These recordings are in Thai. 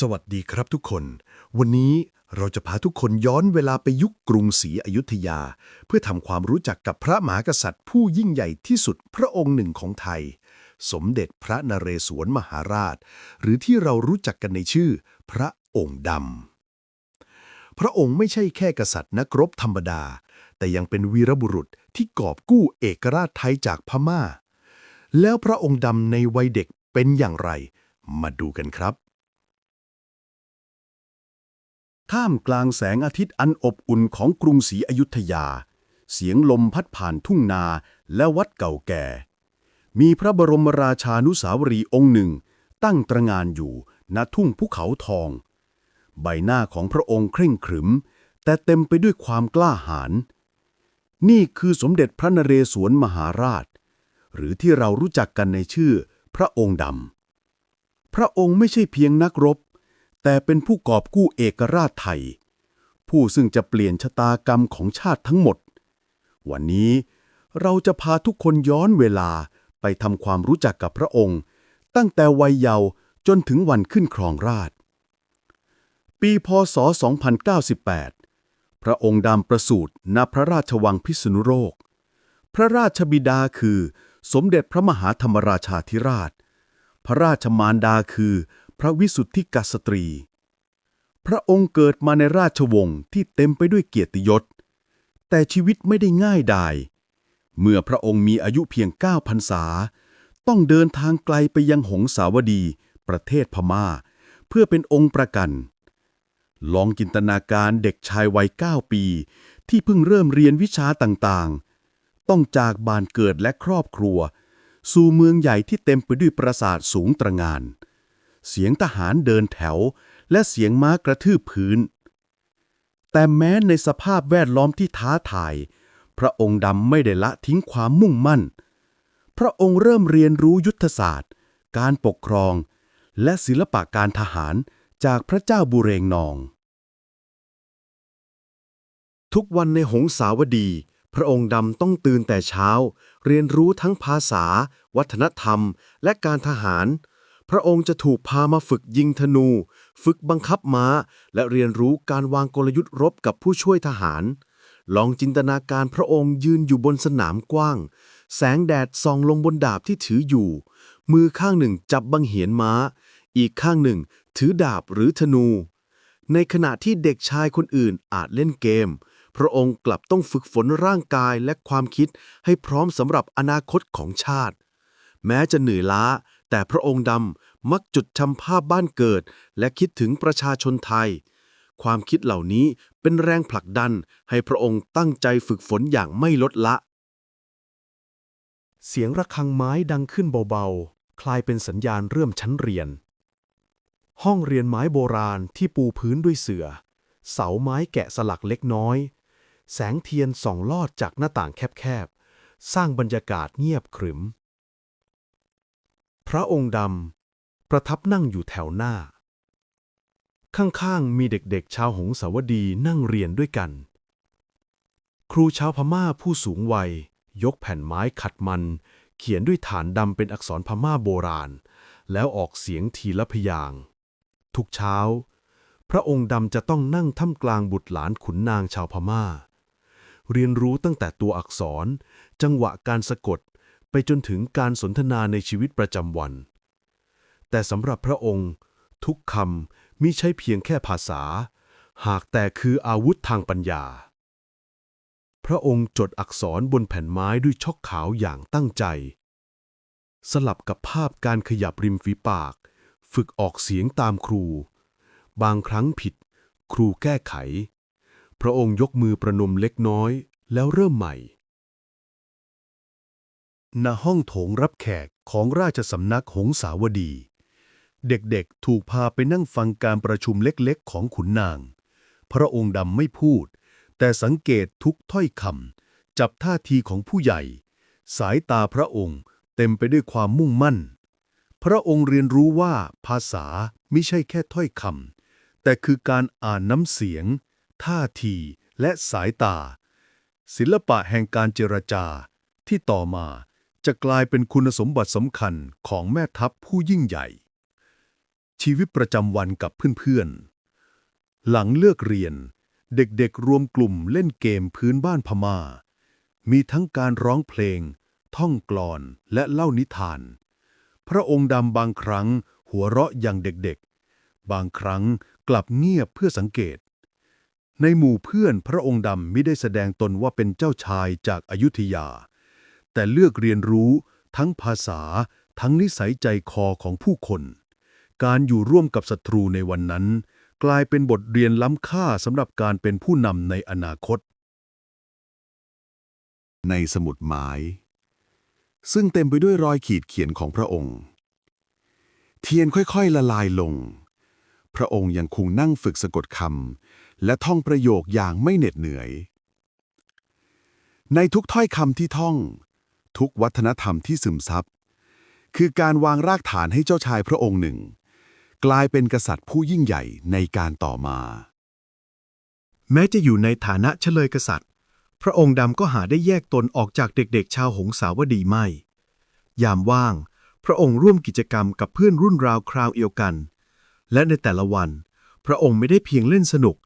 สวัสดีครับทุกคน วันนี้เราจะพาทุกคนย้อนเวลาไปยุคกรุงศรีอยุธยา เพื่อทำความรู้จักกับพระมหากษัตริย์ ผู้ยิ่งใหญ่ที่สุดพระองค์หนึ่งของไทย สมเด็จพระนเรศวรมหาราช หรือที่เรารู้จักกันในชื่อ พระองค์ดำพระองค์ไม่ใช่แค่กษัตริย์นักรบธรรมดา แต่ยังเป็นวีรบุรุษที่กอบกู้เอกราชไทยจากพม่า แล้วพระองค์ดำในวัยเด็กเป็นอย่างไร มาดูกันครับ ท่ามกลางแสงอาทิตย์อันอบอุ่นของกรุงศรีอยุธยา เสียงลมพัดผ่านทุ่งนาและวัดเก่าแก่ มีพระบรมราชานุสาวรีองค์หนึ่ง ตั้งตระงานอยู่ณทุ่งภูเขาทอง ใบหน้าของพระองค์เคร่งขรึม แต่เต็มไปด้วยความกล้าหาญนี่คือสมเด็จพระนเรศวรมหาราช หรือที่เรารู้จักกันในชื่อ พระองค์ดำพระองค์ไม่ใช่เพียงนักรบ แต่เป็นผู้กอบกู้เอกราชไทย ผู้ซึ่งจะเปลี่ยนชะตากรรมของชาติทั้งหมด วันนี้เราจะพาทุกคนย้อนเวลาไปทำความรู้จักกับพระองค์ ตั้งแต่วัยเยาว์จนถึงวันขึ้นครองราช ปีพศ 2098 พระองค์ดำประสูติณพระราชวังพิษณุโลก พระราชบิดาคือสมเด็จพระมหาธรรมราชาธิราช พระราชมารดาคือ พระวิสุทธิกษัตรี พระองค์เกิดมาในราชวงศ์ที่เต็มไปด้วยเกียรติยศ แต่ชีวิตไม่ได้ง่ายดาย เมื่อพระองค์มีอายุเพียง9พรรษา ต้องเดินทางไกลไปยังหงสาวดี ประเทศพม่า เพื่อเป็นองค์ประกัน ลองจินตนาการเด็กชายวัย9ปี ที่เพิ่งเริ่มเรียนวิชาต่างๆ ต้องจากบ้านเกิดและครอบครัว สู่เมืองใหญ่ที่เต็มไปด้วยปราสาทสูงตระงาน เสียงทหารเดินแถว และเสียงม้ากระทืบพื้น แต่แม้ในสภาพแวดล้อมที่ท้าทาย พระองค์ดำไม่ได้ละทิ้งความมุ่งมั่น พระองค์เริ่มเรียนรู้ยุทธศาสตร์ การปกครอง และศิลปะการทหารจากพระเจ้าบุเรงนอง ทุกวันในหงสาวดี พระองค์ดำต้องตื่นแต่เช้า เรียนรู้ทั้งภาษา วัฒนธรรม และการทหาร พระองค์จะถูกพามาฝึกยิงธนู ฝึกบังคับม้า และเรียนรู้การวางกลยุทธ์รบกับผู้ช่วยทหาร ลองจินตนาการพระองค์ยืนอยู่บนสนามกว้าง แสงแดดส่องลงบนดาบที่ถืออยู่ มือข้างหนึ่งจับบังเหียนม้า อีกข้างหนึ่ง ถือดาบหรือธนู ในขณะที่เด็กชายคนอื่นอาจเล่นเกม พระองค์กลับต้องฝึกฝนร่างกายและความคิดให้พร้อมสำหรับอนาคตของชาติ แม้จะเหนื่อยล้า แต่พระองค์ดำมักจุดชำภาพบ้านเกิด และคิดถึงประชาชนไทย ความคิดเหล่านี้เป็นแรงผลักดันให้พระองค์ตั้งใจฝึกฝนอย่างไม่ลดละ เสียงระฆังไม้ดังขึ้นเบาๆ คลายเป็นสัญญาณเริ่มชั้นเรียน ห้องเรียนไม้โบราณที่ปูพื้นด้วยเสือ่อ เสาไม้แกะสลักเล็กน้อย แสงเทียนส่องลอดจากหน้าต่างแคบๆ สร้างบรรยากาศเงียบขรึม พระองค์ดำ ประทับนั่งอยู่แถวหน้า ข้างๆ มีเด็กๆ ชาวหงสาวดีนั่งเรียนด้วยกัน ครูชาวพม่าผู้สูงวัย ยกแผ่นไม้ขัดมัน เขียนด้วยฐานดำเป็นอักษรพม่าโบราณ แล้วออกเสียงทีละพยางค์ทุกเช้า พระองค์ดำจะต้องนั่งท่ามกลางบุตรหลานขุนนางชาวพม่า เรียนรู้ตั้งแต่ตัวอักษร จังหวะการสะกด ไปจนถึงการสนทนาในชีวิตประจำวัน แต่สำหรับพระองค์ ทุกคำมิใช่เพียงแค่ภาษา หากแต่คืออาวุธทางปัญญา พระองค์จดอักษรบนแผ่นไม้ด้วยช็อกขาวอย่างตั้งใจ สลับกับภาพการขยับริมฝีปาก ฝึกออกเสียงตามครู บางครั้งผิด ครูแก้ไข พระองค์ยกมือประนมเล็กน้อยแล้วเริ่มใหม่ ณห้องโถงรับแขกของราชสำนักหงสาวดี เด็กๆถูกพาไปนั่งฟังการประชุมเล็กๆ ของขุนนาง พระองค์ดำไม่พูด แต่สังเกตทุกถ้อยคำจับท่าทีของผู้ใหญ่ สายตาพระองค์เต็มไปด้วยความมุ่งมั่น พระองค์เรียนรู้ว่าภาษาไม่ใช่แค่ถ้อยคำแต่คือการอ่านน้ำเสียง ท่าทีและสายตา ศิลปะแห่งการเจรจาที่ต่อมา จะกลายเป็นคุณสมบัติสำคัญของแม่ทัพผู้ยิ่งใหญ่ ชีวิตประจำวันกับเพื่อนๆ หลังเลิกเรียน เด็กๆรวมกลุ่มเล่นเกมพื้นบ้านพมา่า มีทั้งการร้องเพลง ท่องกลอนและเล่านิทาน พระองค์ดำบางครั้งหัวเราะอย่างเด็กๆ บางครั้งกลับเงียบเพื่อสังเกต ในหมู่เพื่อนพระองค์ดำมิได้แสดงตนว่าเป็นเจ้าชายจากอายุทยา แต่เลือกเรียนรู้ทั้งภาษา ทั้งนิสัยใจคอของผู้คน การอยู่ร่วมกับศัตรูในวันนั้น กลายเป็นบทเรียนล้ำค่าสำหรับการเป็นผู้นำในอนาคต ในสมุดหมาย ซึ่งเต็มไปด้วยรอยขีดเขียนของพระองค์ เทียนค่อยๆละลายลง พระองค์ยังคงนั่งฝึกสะกดคำและท่องประโยคอย่างไม่เหน็ดเหนื่อยในทุกถ้อยคำที่ท่อง ทุกวัฒนธรรมที่ซึมซับ คือการวางรากฐานให้เจ้าชายพระองค์หนึ่ง กลายเป็นกษัตริย์ผู้ยิ่งใหญ่ในการต่อมา แม้จะอยู่ในฐานะเฉลยกษัตริย์ พระองค์ดำก็หาได้แยกตนออกจากเด็กๆ ชาวหงสาวดีไม่ ยามว่าง พระองค์ร่วมกิจกรรมกับเพื่อนรุ่นราวคราวเดียวกัน และในแต่ละวัน พระองค์ไม่ได้เพียงเล่นสนุก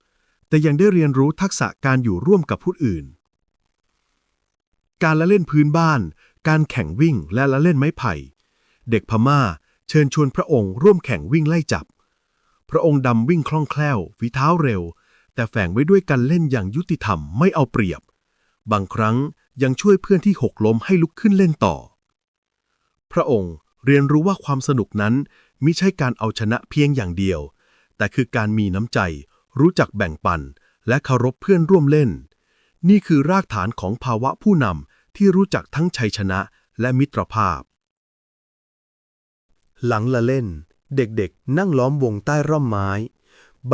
แต่ยังได้เรียนรู้ทักษะการอยู่ร่วมกับผู้อื่น การละเล่นพื้นบ้าน การแข่งวิ่งและละเล่นไม้ไผ่ เด็กพม่าเชิญชวนพระองค์ร่วมแข่งวิ่งไล่จับ พระองค์ดำวิ่งคล่องแคล่วฝีเท้าเร็ว แต่แฝงไว้ด้วยการเล่นอย่างยุติธรรมไม่เอาเปรียบ บางครั้งยังช่วยเพื่อนที่หกล้มให้ลุกขึ้นเล่นต่อ พระองค์เรียนรู้ว่าความสนุกนั้นมิใช่การเอาชนะเพียงอย่างเดียว แต่คือการมีน้ำใจ รู้จักแบ่งปัน และเคารพเพื่อนร่วมเล่น นี่คือรากฐานของภาวะผู้นำ ที่รู้จักทั้งชัยชนะและมิตรภาพ หลังละเล่น เด็กๆ นั่งล้อมวงใต้ร่มไม้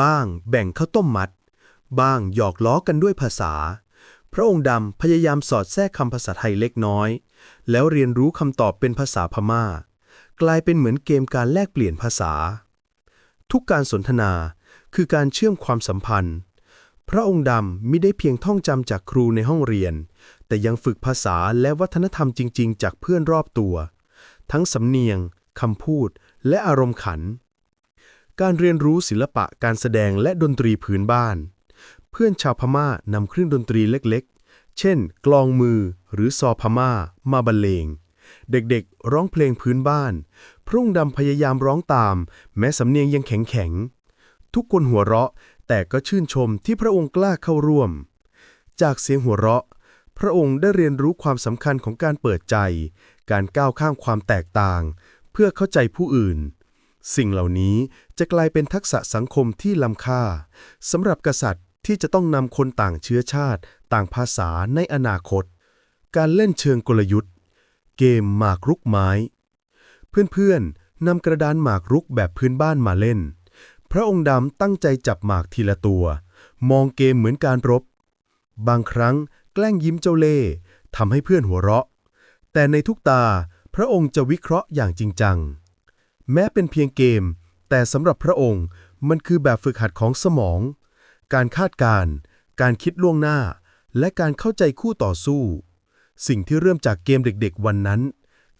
บ้างแบ่งข้าวต้มมัด บ้างหยอกล้อกันด้วยภาษา พระองค์ดำพยายามสอดแทรกคำภาษาไทยเล็กน้อย แล้วเรียนรู้คำตอบเป็นภาษาพม่า กลายเป็นเหมือนเกมการแลกเปลี่ยนภาษา ทุกการสนทนาคือการเชื่อมความสัมพันธ์ พระองค์ดำไม่ได้เพียงท่องจำจากครูในห้องเรียน แต่ยังฝึกภาษาและวัฒนธรรมจริง ๆ จากเพื่อนรอบตัว ทั้งสำเนียงคำพูด และอารมณ์ขัน การเรียนรู้ศิลปะการแสดงและดนตรีพื้นบ้าน เพื่อนชาวพม่านำเครื่องดนตรีเล็กๆ เช่น กลองมือหรือซอพม่า มาบรรเลง เด็กๆ ร้องเพลงพื้นบ้าน พรุ่งดำพยายามร้องตาม แม้สำเนียงยังแข็งๆ ทุกคนหัวเราะแต่ก็ชื่นชมที่พระองค์กล้าเข้าร่วม จากเสียงหัวเราะ พระองค์ได้เรียนรู้ความสำคัญของการเปิดใจ การก้าวข้ามความแตกต่าง เพื่อเข้าใจผู้อื่น สิ่งเหล่านี้จะกลายเป็นทักษะสังคมที่ล้ำค่าสำหรับกษัตริย์ที่จะต้องนำคนต่างเชื้อชาติ ต่างภาษาในอนาคต การเล่นเชิงกลยุทธ์ เกมหมากรุกไม้ เพื่อนๆนำกระดานหมากรุกแบบพื้นบ้านมาเล่น พระองค์ดำตั้งใจจับหมากทีละตัว มองเกมเหมือนการรบ บางครั้ง แกล้งยิ้มเจ้าเล่ห์ทำให้เพื่อนหัวเราะ แต่ในทุกตาพระองค์จะวิเคราะห์อย่างจริงจัง แม้เป็นเพียงเกม แต่สำหรับพระองค์มันคือแบบฝึกหัดของสมอง การคาดการณ์การคิดล่วงหน้า และการเข้าใจคู่ต่อสู้ สิ่งที่เริ่มจากเกมเด็กๆวันนั้น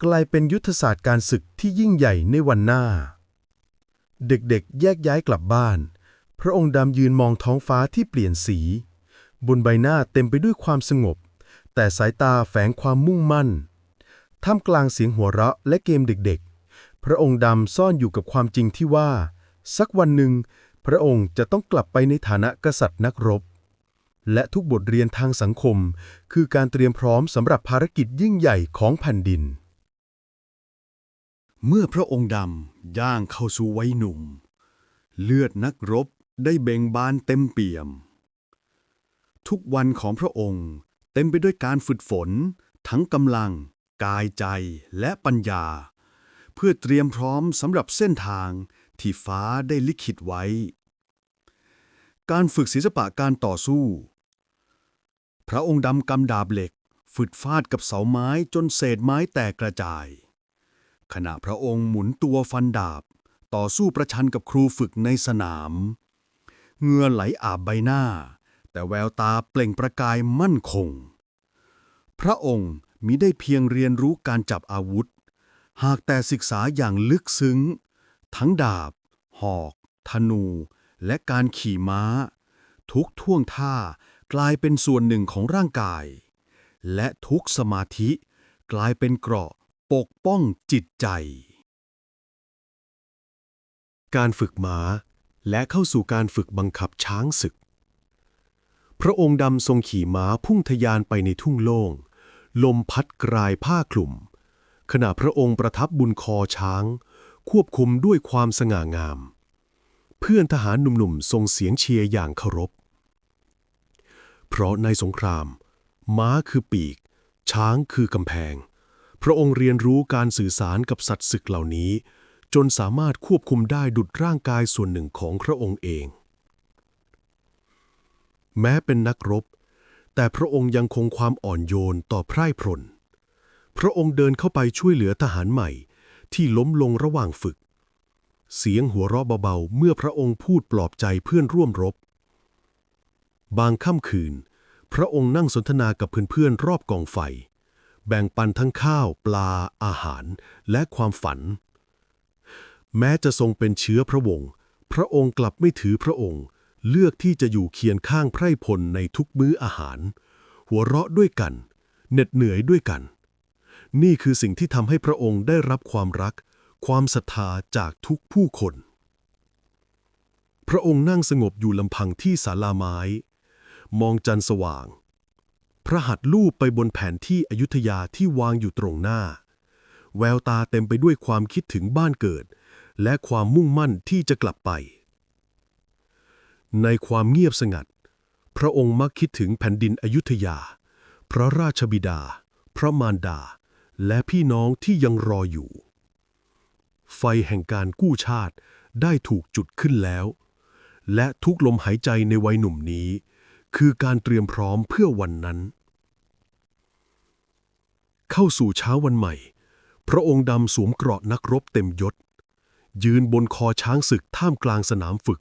กลายเป็นยุทธศาสตร์การศึกที่ยิ่งใหญ่ในวันหน้า เด็กๆ แยกย้ายกลับบ้าน พระองค์ดำยืนมองท้องฟ้าที่เปลี่ยนสี บนใบหน้าเต็มไปด้วยความสงบ แต่สายตาแฝงความมุ่งมั่น ท่ามกลางเสียงหัวเราะและเกมเด็กๆ พระองค์ดำซ่อนอยู่กับความจริงที่ว่า สักวันหนึ่ง พระองค์จะต้องกลับไปในฐานะกษัตริย์นักรบ และทุกบทเรียนทางสังคม คือการเตรียมพร้อมสำหรับภารกิจยิ่งใหญ่ของแผ่นดิน เมื่อพระองค์ดำย่างเข้าสู่วัยหนุ่ม เลือดนักรบได้เบ่งบานเต็มเปี่ยม ทุกวันของพระองค์ เต็มไปด้วยการฝึกฝน ทั้งกำลัง กายใจและปัญญา เพื่อเตรียมพร้อมสำหรับเส้นทางที่ฟ้าได้ลิขิตไว้ การฝึกศิลปะการต่อสู้ พระองค์ดำกำดาบเหล็กฝึดฟาดกับเสาไม้จนเศษไม้แตกกระจาย ขณะพระองค์หมุนตัวฟันดาบ ต่อสู้ประชันกับครูฝึกในสนามเหงื่อไหลอาบใบหน้า แต่แววตาเปล่งประกายมั่นคง พระองค์มิได้เพียงเรียนรู้การจับอาวุธ หากแต่ศึกษาอย่างลึกซึ้ง ทั้งดาบหหอก ธนู และการขี่ม้า ทุกท่วงท่ากลายเป็นส่วนหนึ่งของร่างกาย และทุกสมาธิ กลายเป็นเกราะปกป้องจิตใจ การฝึกม้าและเข้าสู่การฝึกบังคับช้างศึก พระองค์ดำทรงขี่ม้าพุ่งทะยานไปในทุ่งโล่ง ลมพัดกรายผ้าคลุม ขณะพระองค์ประทับบนคอช้าง ควบคุมด้วยความสง่างาม เพื่อนทหารหนุ่มๆส่งเสียงเชียร์อย่างเคารพ เพราะในสงคราม ม้าคือปีก ช้างคือกำแพง พระองค์เรียนรู้การสื่อสารกับสัตว์ศึกเหล่านี้ จนสามารถควบคุมได้ดุจร่างกายส่วนหนึ่งของพระองค์เอง แม้เป็นนักรบ แต่พระองค์ยังคงความอ่อนโยนต่อไพร่พล พระองค์เดินเข้าไปช่วยเหลือทหารใหม่ ที่ล้มลงระหว่างฝึก เสียงหัวเราะเบาๆ เมื่อพระองค์พูดปลอบใจเพื่อนร่วมรบ บางค่ำคืน พระองค์นั่งสนทนากับเพื่อนๆรอบกองไฟ แบ่งปันทั้งข้าว ปลา อาหาร และความฝัน แม้จะทรงเป็นเชื้อพระวงศ์พระองค์กลับไม่ถือพระองค์ เลือกที่จะอยู่เคียงข้างไพร่พลในทุกมื้ออาหาร หัวเราะด้วยกัน เหน็ดเหนื่อยด้วยกัน นี่คือสิ่งที่ทำให้พระองค์ได้รับความรัก ความศรัทธาจากทุกผู้คน พระองค์นั่งสงบอยู่ลำพังที่ศาลาไม้ มองจันทร์สว่าง พระหัตถ์ลูบไปบนแผนที่อยุธยาที่วางอยู่ตรงหน้า แววตาเต็มไปด้วยความคิดถึงบ้านเกิด และความมุ่งมั่นที่จะกลับไป ในความเงียบสงัด พระองค์มักคิดถึงแผ่นดินอยุธยา พระราชบิดา พระมารดา และพี่น้องที่ยังรออยู่ ไฟแห่งการกู้ชาติได้ถูกจุดขึ้นแล้ว และทุกลมหายใจในวัยหนุ่มนี้ คือการเตรียมพร้อมเพื่อวันนั้น เข้าสู่เช้าวันใหม่ พระองค์ดำสวมเกราะนักรบเต็มยศยืนบนคอช้างศึกท่ามกลางสนามฝึก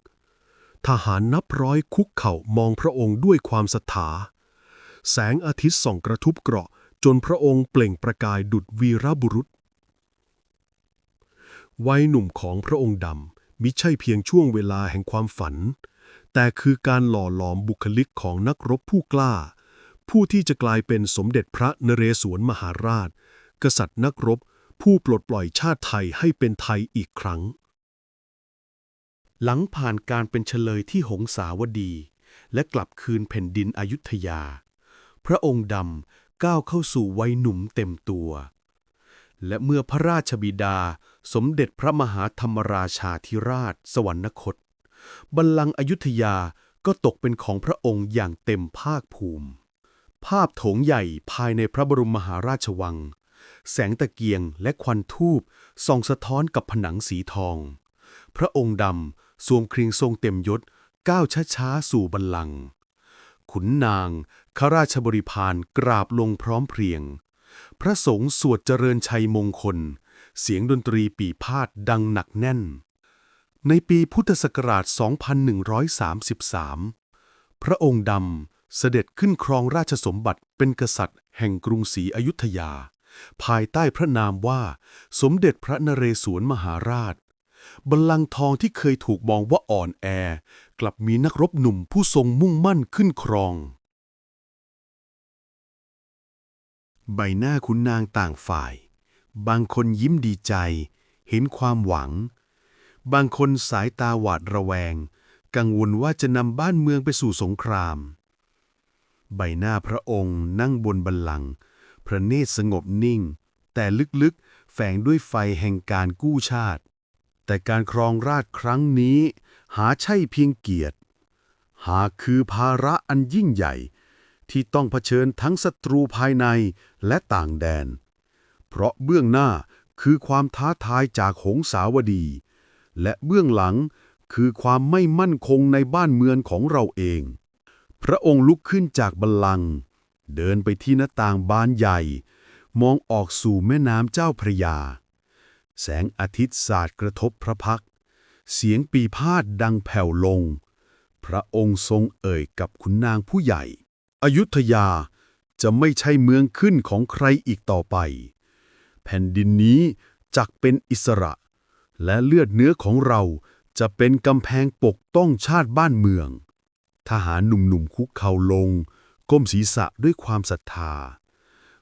ทหารนับร้อยคุกเข่ามองพระองค์ด้วยความศรัทธา แสงอาทิตย์ส่องกระทุบเกราะ จนพระองค์เปล่งประกายดุจวีรบุรุษ วัยหนุ่มของพระองค์ดำมิใช่เพียงช่วงเวลาแห่งความฝัน แต่คือการหล่อหลอมบุคลิกของนักรบผู้กล้า ผู้ที่จะกลายเป็นสมเด็จพระนเรศวรมหาราช กษัตริย์นักรบผู้ปลดปล่อยชาติไทยให้เป็นไทยอีกครั้ง หลังผ่านการเป็นเฉลยที่หงสาวดี และกลับคืนแผ่นดินอยุธยา พระองค์ดำก้าวเข้าสู่วัยหนุ่มเต็มตัว และเมื่อพระราชบิดาสมเด็จพระมหาธรรมราชาธิราชสวรรคต บัลลังก์อยุธยาก็ตกเป็นของพระองค์อย่างเต็มภาคภูมิ ภาพโถงใหญ่ภายในพระบรมมหาราชวัง แสงตะเกียงและควันทูบส่องสะท้อนกับผนังสีทอง พระองค์ดำ สวมครีงทรงเต็มยศ ก้าวช้าๆ สู่บัลลังก์ขุนนางข้าราชบริพารกราบลงพร้อมเพรียง พระสงฆ์สวดเจริญชัยมงคล เสียงดนตรีปีพาดดังหนักแน่น ในปีพุทธศักราช 2133 พระองค์ดำเสด็จขึ้นครองราชสมบัติเป็นกษัตริย์ แห่งกรุงศรีอยุธยา ภายใต้พระนามว่า สมเด็จพระนเรศวรมหาราช บัลลังก์ทองที่เคยถูกมองว่าอ่อนแอ กลับมีนักรบหนุ่มผู้ทรงมุ่งมั่นขึ้นครอง ใบหน้าขุนนางต่างฝ่าย บางคนยิ้มดีใจ เห็นความหวัง บางคนสายตาหวาดระแวง กังวลว่าจะนำบ้านเมืองไปสู่สงคราม ใบหน้าพระองค์นั่งบนบัลลังก์พระเนตรสงบนิ่ง แต่ลึกๆแฝงด้วยไฟแห่งการกู้ชาติ แต่การครองราชครั้งนี้ หาใช่เพียงเกียรติ หากคือภาระอันยิ่งใหญ่ ที่ต้องเผชิญทั้งศัตรูภายในและต่างแดน เพราะเบื้องหน้าคือความท้าทายจากหงสาวดี และเบื้องหลังคือความไม่มั่นคงในบ้านเมืองของเราเอง พระองค์ลุกขึ้นจากบัลลังก์เดินไปที่หน้าต่างบานใหญ่ มองออกสู่แม่น้ำเจ้าพระยา แสงอาทิตย์สาดกระทบพระพัก เสียงปีพาดดังแผ่วลง พระองค์ทรงเอ่ยกับขุนนางผู้ใหญ่ อยุธยาจะไม่ใช่เมืองขึ้นของใครอีกต่อไป แผ่นดินนี้จักเป็นอิสระ และเลือดเนื้อของเราจะเป็นกำแพงปกป้องชาติบ้านเมือง ทหารหนุ่มๆคุกเข่าลง ก้มศีรษะด้วยความศรัทธา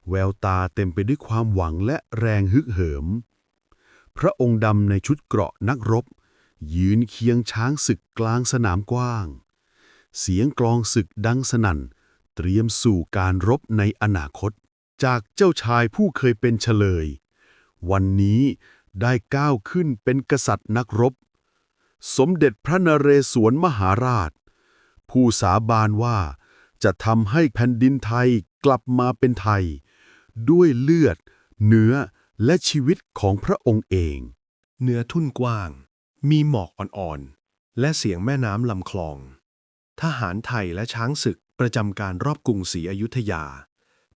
แววตาเต็มไปด้วยความหวังและแรงฮึกเหิม พระองค์ดำในชุดเกราะนักรบ ยืนเคียงช้างศึกกลางสนามกว้าง เสียงกลองศึกดังสนั่น เตรียมสู่การรบในอนาคต จากเจ้าชายผู้เคยเป็นเฉลย วันนี้ได้ก้าวขึ้นเป็นกษัตริย์นักรบ สมเด็จพระนเรศวรมหาราช ผู้สาบานว่าจะทำให้แผ่นดินไทยกลับมาเป็นไทย ด้วยเลือด เนื้อ และชีวิตของพระองค์เอง เนื้อทุ่นกว้าง มีหมอกอ่อนๆ และเสียงแม่น้ำลำคลอง ทหารไทยและช้างศึกประจำการรอบกรุงศรีอยุธยา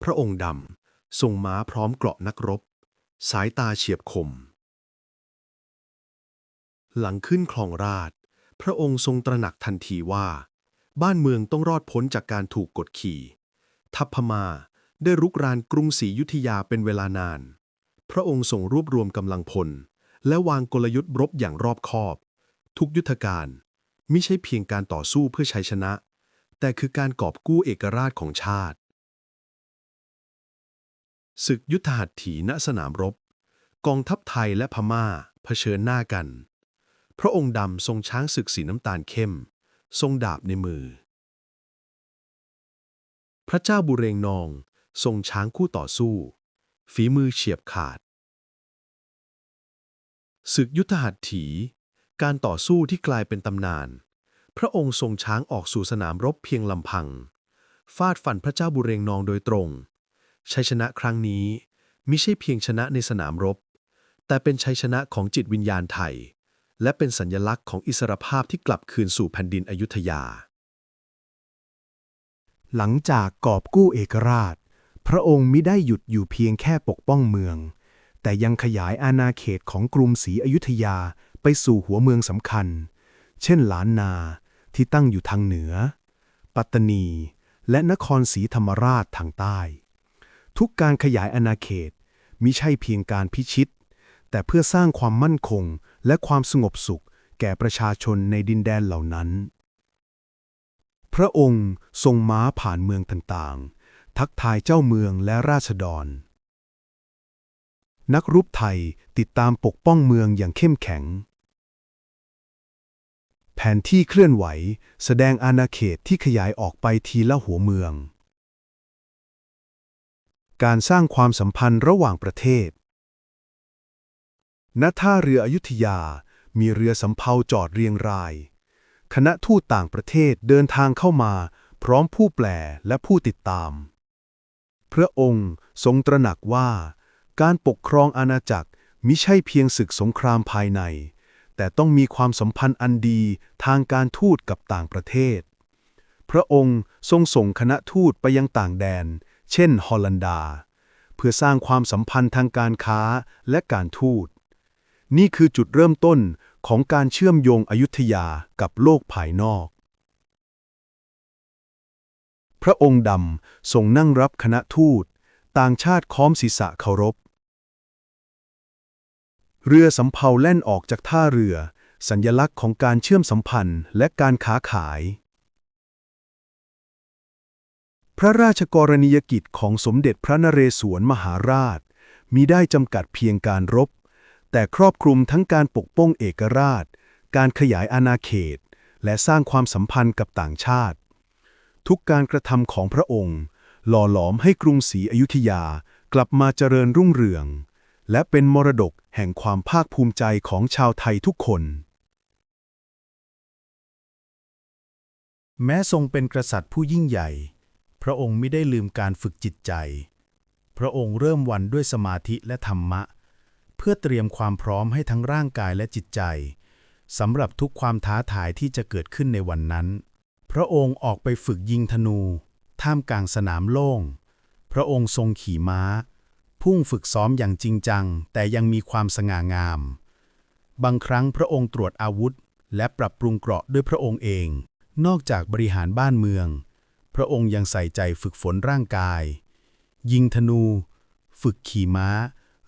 พระองค์ดำทรงม้าพร้อมเกราะนักรบ สายตาเฉียบคม หลังขึ้นคลองราช พระองค์ทรงตระหนักทันทีว่า บ้านเมืองต้องรอดพ้นจากการถูกกดขี่ ทัพพมาได้รุกรานกรุงศรีอยุธยาเป็นเวลานาน พระองค์ทรงรวบรวมกำลังพล และวางกลยุทธ์รบอย่างรอบคอบ ทุกยุทธการไม่ใช่เพียงการต่อสู้เพื่อชัยชนะ แต่คือการกอบกู้เอกราชของชาติ ศึกยุทธหัตถีณสนามรบ กองทัพไทยและพม่าเผชิญหน้ากัน พระองค์ดำทรงช้างศึกสีน้ำตาลเข้ม ทรงดาบในมือ พระเจ้าบุเรงนอง ทรงช้างคู่ต่อสู้ ฝีมือเฉียบขาด ศึกยุทธหัตถี การต่อสู้ที่กลายเป็นตำนาน พระองค์ทรงช้างออกสู่สนามรบเพียงลำพัง ฟาดฟันพระเจ้าบุเรงนองโดยตรง ชัยชนะครั้งนี้มิใช่เพียงชนะในสนามรบ แต่เป็นชัยชนะของจิตวิญญาณไทย และเป็นสัญลักษณ์ของอิสรภาพที่กลับคืนสู่แผ่นดินอยุธยา หลังจากกอบกู้เอกราช พระองค์มิได้หยุดอยู่เพียงแค่ปกป้องเมือง แต่ยังขยายอาณาเขตของกรุงศรีอยุธยาไปสู่หัวเมืองสำคัญ เช่นล้านนาที่ตั้งอยู่ทางเหนือ ปัตตานี และนครศรีธรรมราชทางใต้ ทุกการขยายอาณาเขตมิใช่เพียงการพิชิต แต่เพื่อสร้างความมั่นคงและความสงบสุขแก่ประชาชนในดินแดนเหล่านั้น พระองค์ทรงม้าผ่านเมืองต่างๆ ทักทายเจ้าเมืองและราษฎร นักรุกไทยติดตามปกป้องเมืองอย่างเข้มแข็ง แผนที่เคลื่อนไหวแสดงอาณาเขตที่ขยายออกไปทีละหัวเมือง การสร้างความสัมพันธ์ระหว่างประเทศณท่าเรืออยุธยา มีเรือสำเภาจอดเรียงราย คณะทูตต่างประเทศเดินทางเข้ามา พร้อมผู้แปลและผู้ติดตาม พระองค์ทรงตระหนักว่า การปกครองอาณาจักรมิใช่เพียงศึกสงครามภายใน แต่ต้องมีความสัมพันธ์อันดีทางการทูตกับต่างประเทศ พระองค์ทรงส่งคณะทูตไปยังต่างแดน เช่น ฮอลันดา เพื่อสร้างความสัมพันธ์ทางการค้าและการทูต นี่คือจุดเริ่มต้นของการเชื่อมโยงอยุธยากับโลกภายนอก พระองค์ดำทรงนั่งรับคณะทูต ต่างชาติค้อมศีรษะเคารพ เรือสำเภาแล่นออกจากท่าเรือ สัญญลักษณ์ของการเชื่อมสัมพันธ์และการค้าขาย พระราชกรณียกิจของสมเด็จพระนเรศวรมหาราชมิได้จำกัดเพียงการรบ แต่ครอบคลุมทั้งการปกป้องเอกราช การขยายอาณาเขต และสร้างความสัมพันธ์กับต่างชาติ ทุกการกระทำของพระองค์ หล่อหลอมให้กรุงศรีอยุธยากลับมาเจริญรุ่งเรือง และเป็นมรดกแห่งความภาคภูมิใจของชาวไทยทุกคน แม้ทรงเป็นกษัตริย์ผู้ยิ่งใหญ่ พระองค์ไม่ได้ลืมการฝึกจิตใจ พระองค์เริ่มวันด้วยสมาธิและธรรมะ เพื่อเตรียมความพร้อมให้ทั้งร่างกายและจิตใจสำหรับทุกความท้าทายที่จะเกิดขึ้นในวันนั้น พระองค์ออกไปฝึกยิงธนู ท่ามกลางสนามโล่ง พระองค์ทรงขี่ม้า พุ่งฝึกซ้อมอย่างจริงจัง แต่ยังมีความสง่างาม บางครั้งพระองค์ตรวจอาวุธ และปรับปรุงเกราะด้วยพระองค์เอง นอกจากบริหารบ้านเมือง พระองค์ยังใส่ใจฝึกฝนร่างกาย ยิงธนู ฝึกขี่ม้า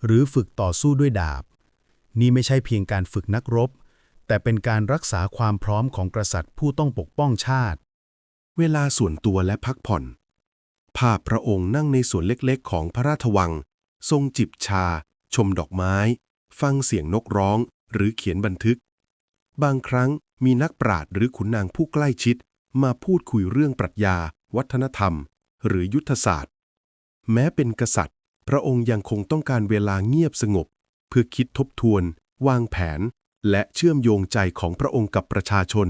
หรือฝึกต่อสู้ด้วยดาบ นี่ไม่ใช่เพียงการฝึกนักรบ แต่เป็นการรักษาความพร้อมของกษัตริย์ผู้ต้องปกป้องชาติ เวลาส่วนตัวและพักผ่อน ภาพพระองค์นั่งในสวนเล็กๆ ของพระราชวัง ทรงจิบชา ชมดอกไม้ ฟังเสียงนกร้อง หรือเขียนบันทึก บางครั้งมีนักปราชญ์หรือขุนนางผู้ใกล้ชิด มาพูดคุยเรื่องปรัชญา วัฒนธรรม หรือยุทธศาสตร์ แม้เป็นกษัตริย์ พระองค์ยังคงต้องการเวลาเงียบสงบ เพื่อคิดทบทวน วางแผน และเชื่อมโยงใจของพระองค์กับประชาชน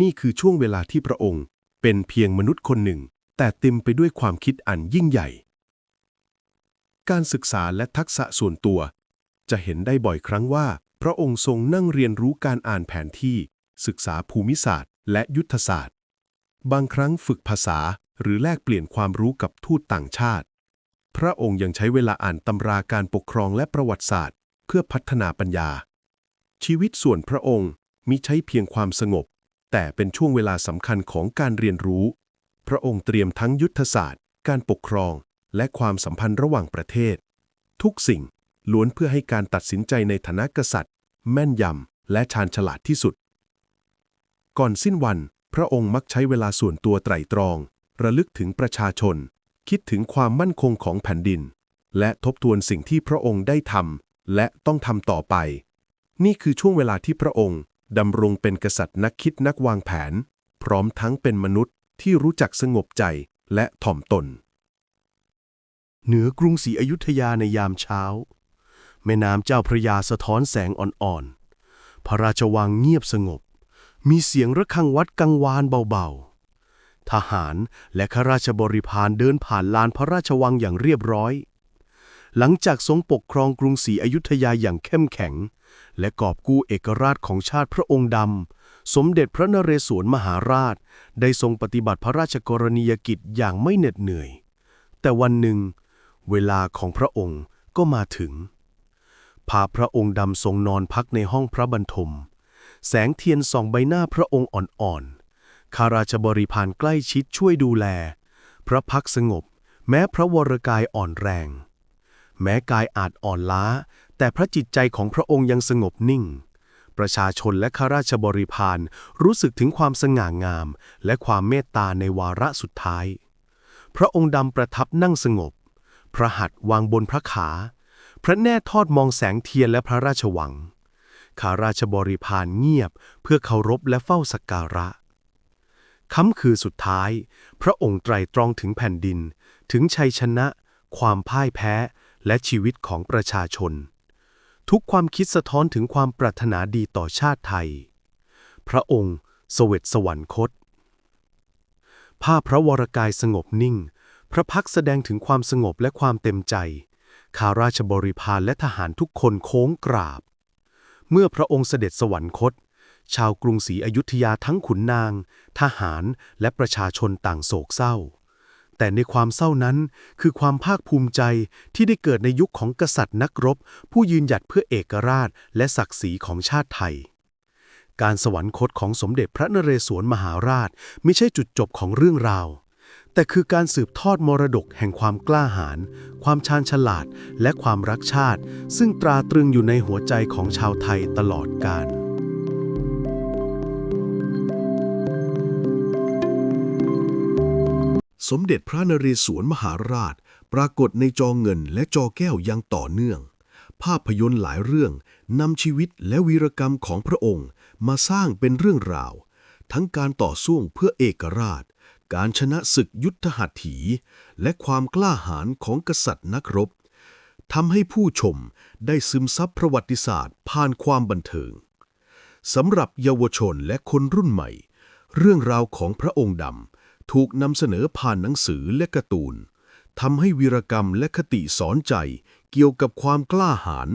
นี่คือช่วงเวลาที่พระองค์ เป็นเพียงมนุษย์คนหนึ่ง แต่เต็มไปด้วยความคิดอันยิ่งใหญ่ การศึกษาและทักษะส่วนตัว จะเห็นได้บ่อยครั้งว่า พระองค์ทรงนั่งเรียนรู้การอ่านแผนที่ ศึกษาภูมิศาสตร์ และยุทธศาสตร์ บางครั้งฝึกภาษาหรือแลกเปลี่ยนความรู้กับทูตต่างชาติ พระองค์ยังใช้เวลาอ่านตำราการปกครองและประวัติศาสตร์ เพื่อพัฒนาปัญญา ชีวิตส่วนพระองค์มิใช่เพียงความสงบ แต่เป็นช่วงเวลาสำคัญของการเรียนรู้ พระองค์เตรียมทั้งยุทธศาสตร์ การปกครอง และความสัมพันธ์ระหว่างประเทศ ทุกสิ่งล้วนเพื่อให้การตัดสินใจในฐานะกษัตริย์ แม่นยำและชาญฉลาดที่สุด ก่อนสิ้นวัน พระองค์มักใช้เวลาส่วนตัวไตร่ตรอง ระลึกถึงประชาชน คิดถึงความมั่นคงของแผ่นดิน และทบทวนสิ่งที่พระองค์ได้ทำและต้องทำต่อไป นี่คือช่วงเวลาที่พระองค์ดำรงเป็นกษัตริย์นักคิดนักวางแผน พร้อมทั้งเป็นมนุษย์ที่รู้จักสงบใจและถ่อมตน เหนือกรุงศรีอยุธยาในยามเช้า แม่น้ำเจ้าพระยาสะท้อนแสงอ่อนๆ พระราชวังเงียบสงบ มีเสียงระฆังวัดกังวานเบาๆ ทหารและข้าราชบริพารเดินผ่านลานพระราชวังอย่างเรียบร้อย หลังจากทรงปกครองกรุงศรีอยุธยาอย่างเข้มแข็ง และกอบกู้เอกราชของชาติพระองค์ดำ สมเด็จพระนเรศวรมหาราช ได้ทรงปฏิบัติพระราชกรณียกิจอย่างไม่เหน็ดเหนื่อย แต่วันหนึ่ง เวลาของพระองค์ก็มาถึง พาพระองค์ดำทรงนอนพักในห้องพระบรรทม แสงเทียนส่องใบหน้าพระองค์อ่อนๆข้าราชบริพารใกล้ชิดช่วยดูแล พระพักสงบ แม้พระวรกายอ่อนแรง แม้กายอาจอ่อนล้า แต่พระจิตใจของพระองค์ยังสงบนิ่ง ประชาชนและข้าราชบริพารรู้สึกถึงความสง่างาม และความเมตตาในวาระสุดท้าย พระองค์ดำประทับนั่งสงบ พระหัตถ์วางบนพระขา พระแน่ทอดมองแสงเทียนและพระราชวังข้าราชบริพารเงียบเพื่อเคารพและเฝ้าสักการะค่ำคืนสุดท้าย พระองค์ไตรตรองถึงแผ่นดิน ถึงชัยชนะ ความพ่ายแพ้ และชีวิตของประชาชน ทุกความคิดสะท้อนถึงความปรารถนาดีต่อชาติไทย พระองค์เสวตสวรรคต ภาพพระวรกายสงบนิ่ง พระพักแสดงถึงความสงบและความเต็มใจ ข้าราชบริพารและทหารทุกคนโค้งกราบ เมื่อพระองค์เสด็จสวรรคต ชาวกรุงศรีอยุธยาทั้งขุนนาง ทหารและประชาชนต่างโศกเศร้า แต่ในความเศร้านั้นคือความภาคภูมิใจที่ได้เกิดในยุคของกษัตริย์นักรบ ผู้ยืนหยัดเพื่อเอกราช และศักดิ์ศรีของชาติไทย การสวรรคตของสมเด็จพระนเรศวรมหาราช ไม่ใช่จุดจบของเรื่องราว แต่คือการสืบทอดมรดกแห่งความกล้าหาญความชาญฉลาด และความรักชาติ ซึ่งตราตรึงอยู่ในหัวใจของชาวไทยตลอดกาล สมเด็จพระนเรศวรมหาราช ปรากฏในจอเงินและจอแก้วอย่างต่อเนื่อง ภาพยนตร์หลายเรื่องนำชีวิตและวีรกรรมของพระองค์ มาสร้างเป็นเรื่องราว ทั้งการต่อสู้เพื่อเอกราช การชนะศึกยุทธหัตถี และความกล้าหาญของกษัตริย์นักรบทำให้ผู้ชมได้ซึมซับประวัติศาสตร์ผ่านความบันเทิงสำหรับเยาวชนและคนรุ่นใหม่ เรื่องราวของพระองค์ดำ ถูกนำเสนอผ่านหนังสือและการ์ตูนทำให้วีรกรรมและคติสอนใจ เกี่ยวกับความกล้าหาญ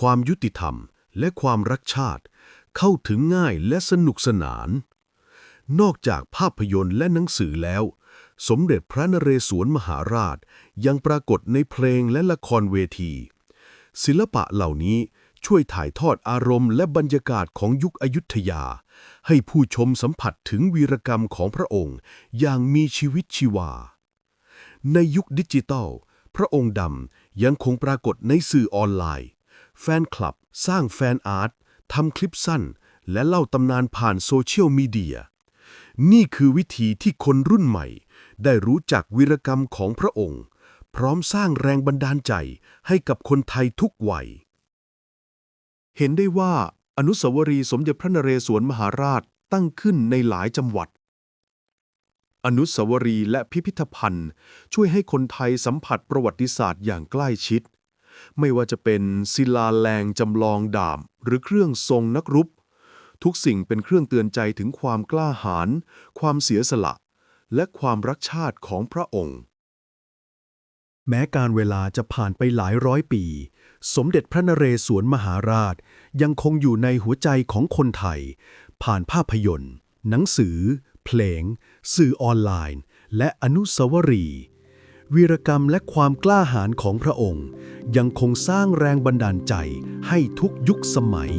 ความยุติธรรม และความรักชาติ เข้าถึงง่ายและสนุกสนาน นอกจากภาพยนตร์และหนังสือแล้ว สมเด็จพระนเรศวรมหาราชยังปรากฏในเพลงและละครเวที ศิลปะเหล่านี้ ช่วยถ่ายทอดอารมณ์และบรรยากาศของยุคอยุธยา ให้ผู้ชมสัมผัสถึงวีรกรรมของพระองค์ อย่างมีชีวิตชีวา ในยุคดิจิตัลพระองค์ดำยังคงปรากฏในสื่อออนไลน์ แฟนคลับ สร้างแฟนอาร์ตทำคลิปสั้น และเล่าตำนานผ่านโซเชียลมีเดีย นี่คือวิธีที่คนรุ่นใหม่ ได้รู้จักวีรกรรมของพระองค์ พร้อมสร้างแรงบันดาลใจให้กับคนไทยทุกวัย เห็นได้ว่าอนุสาวรีย์สมเด็จพระนเรศวรมหาราชตั้งขึ้นในหลายจังหวัด อนุสาวรีย์และพิพิธภัณฑ์ ช่วยให้คนไทยสัมผัสประวัติศาสตร์อย่างใกล้ชิด ไม่ว่าจะเป็นศิลาแรงจำลองดาบหรือเครื่องทรงนักรบทุกสิ่งเป็นเครื่องเตือนใจถึงความกล้าหาญความเสียสละ และความรักชาติของพระองค์ แม้การเวลาจะผ่านไปหลายร้อยปี สมเด็จพระนเรศวรมหาราช ยังคงอยู่ในหัวใจของคนไทย ผ่านภาพยนตร์ หนังสือ เพลง สื่อออนไลน์ และอนุสาวรีย์วีรกรรมและความกล้าหาญของพระองค์ ยังคงสร้างแรงบันดาลใจให้ทุกยุคสมัย